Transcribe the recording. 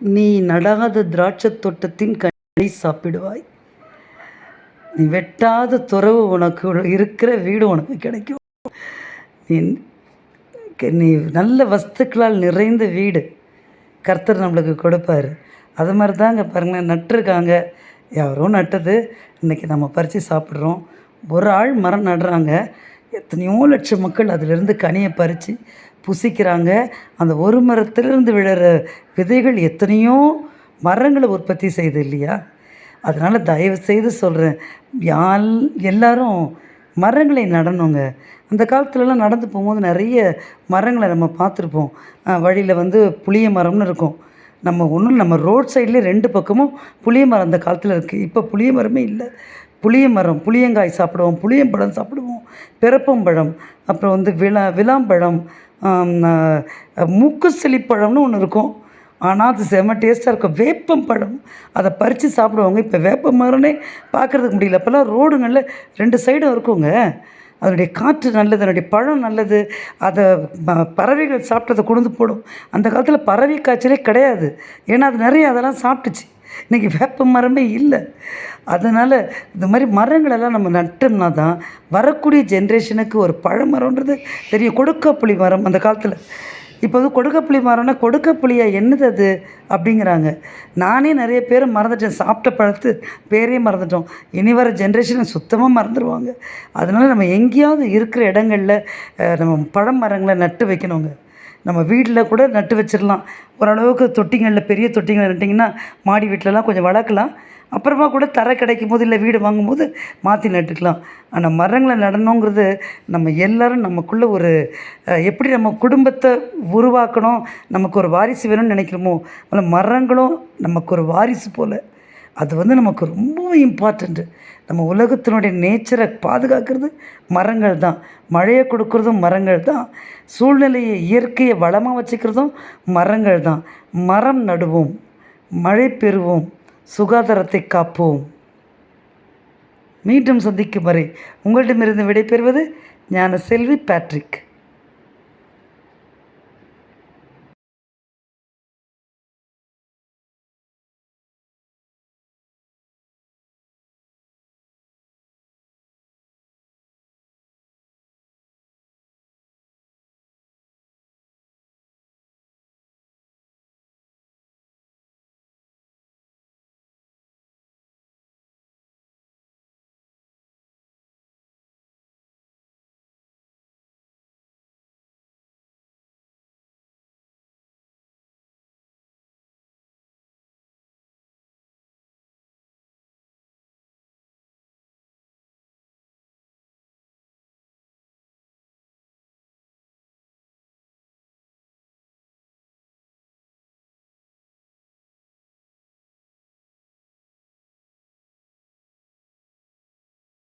நீ நடாத திராட்சைத் தோட்டத்தின் கனி சாப்பிடுவாய். நீ வெட்டாத துறவு உனக்கு இருக்கிற வீடு உனக்கு கிடைக்கும். நீ நீ நல்ல வஸ்துக்களால் நிறைந்த வீடு கர்த்தர் நம்மளுக்கு கொடுப்பாரு. அது மாதிரி தாங்க பாருங்களேன் நட்டிருக்காங்க. யாரோ நட்டது. இன்றைக்கி நம்ம பறித்து சாப்பிட்றோம். ஒரு ஆள் மரம் நடுறாங்க. எத்தனையோ லட்சம் மக்கள் அதிலிருந்து கனியை பறித்து புசிக்கிறாங்க. அந்த ஒரு மரத்திலிருந்து விழுற விதைகள் எத்தனையோ மரங்களை உற்பத்தி செய்யுது இல்லையா? அதனால் தயவு செய்து சொல்கிறேன் யால் எல்லாரும் மரங்களை நடணுங்க. அந்த காலத்துலலாம் நடந்து போகும்போது நிறைய மரங்களை நம்ம பார்த்துருப்போம். வழியில் வந்து புளிய மரம்னு இருக்கும். நம்ம ஒன்றும் நம்ம ரோட் சைட்லேயே ரெண்டு பக்கமும் புளிய மரம் அந்த காலத்தில் இருக்குது இப்போ புளிய மரமே இல்லை. புளிய மரம் புளியங்காய் சாப்பிடுவோம் புளியம்பழம் சாப்பிடுவோம் பிறப்பம்பழம் அப்புறம் வந்து விளா விளாம்பழம் மூக்குசளிப்பழம்னு ஒன்று இருக்கும். ஆனால் அது செம்ம டேஸ்ட்டாக இருக்கும். வேப்பம் பழம் அதை பறித்து சாப்பிடுவாங்க. இப்போ வேப்ப மரம்னே பார்க்குறதுக்கு முடியல. அப்போல்லாம் ரோடுங்களில் ரெண்டு சைடும் இருக்குங்க. அதனுடைய காற்று நல்லது அதனுடைய பழம் நல்லது. அதை பறவைகள் சாப்பிட்டதை கொண்டு போடும். அந்த காலத்தில் பறவை காய்ச்சலே கிடையாது. ஏன்னா அது நிறைய அதெல்லாம் சாப்பிட்டுச்சு. இன்றைக்கி வேப்ப மரமே இல்லை. அதனால் இந்த மாதிரி மரங்களெல்லாம் நம்ம நட்டோம்னா தான் வரக்கூடிய ஜென்ரேஷனுக்கு ஒரு பழமரம்ன்றது தெரியும். கொடுக்காப்புளி மரம் அந்த காலத்தில். இப்போ வந்து கொடுக்கப்புளி மரம்னா கொடுக்கப்புளியா என்னது அது அப்படிங்கிறாங்க. நானே நிறைய பேர் மறந்துட்டேன். சாப்பிட்ட பழத்து பேரே மறந்துட்டோம். இனி வர ஜென்ரேஷனை சுத்தமாக மறந்துடுவாங்க அதனால் நம்ம எங்கேயாவது இருக்கிற இடங்களில் நம்ம பழம் மரங்களை நட்டு வைக்கணுங்க. நம்ம வீட்டில் கூட நட்டு வச்சிடலாம். ஓரளவுக்கு தொட்டிங்களில் பெரிய தொட்டிங்களில் நட்டிங்கன்னா மாடி வீட்டிலலாம் கொஞ்சம் வளர்க்கலாம். அப்புறமா கூட தரை கிடைக்கும் போது இல்லை வீடு வாங்கும்போது மாற்றி நட்டுக்கலாம். ஆனால் மரங்களை நடணுங்கிறது நம்ம எல்லோரும் நமக்குள்ளே ஒரு எப்படி நம்ம குடும்பத்தை உருவாக்கணும் நமக்கு ஒரு வாரிசு வேணும்னு நினைக்கிறோமோ அதில் மரங்களும் நமக்கு ஒரு வாரிசு போல். அது வந்து நமக்கு ரொம்பவும் இம்பார்ட்டண்ட்டு நம்ம உலகத்தினுடைய நேச்சரை பாதுகாக்கிறது மரங்கள் தான். மழையை கொடுக்கறதும் மரங்கள் தான். சூழ்நிலையை இயற்கையை வளமாக வச்சுக்கிறதும் மரங்கள் தான். மரம் நடுவோம் மழை பெறுவோம் சுகாதாரத்தை காப்போம். மீண்டும் சந்திக்கும் வரை உங்களிடமிருந்து விடைபெறுவது ஞான செல்வி பேட்ரிக்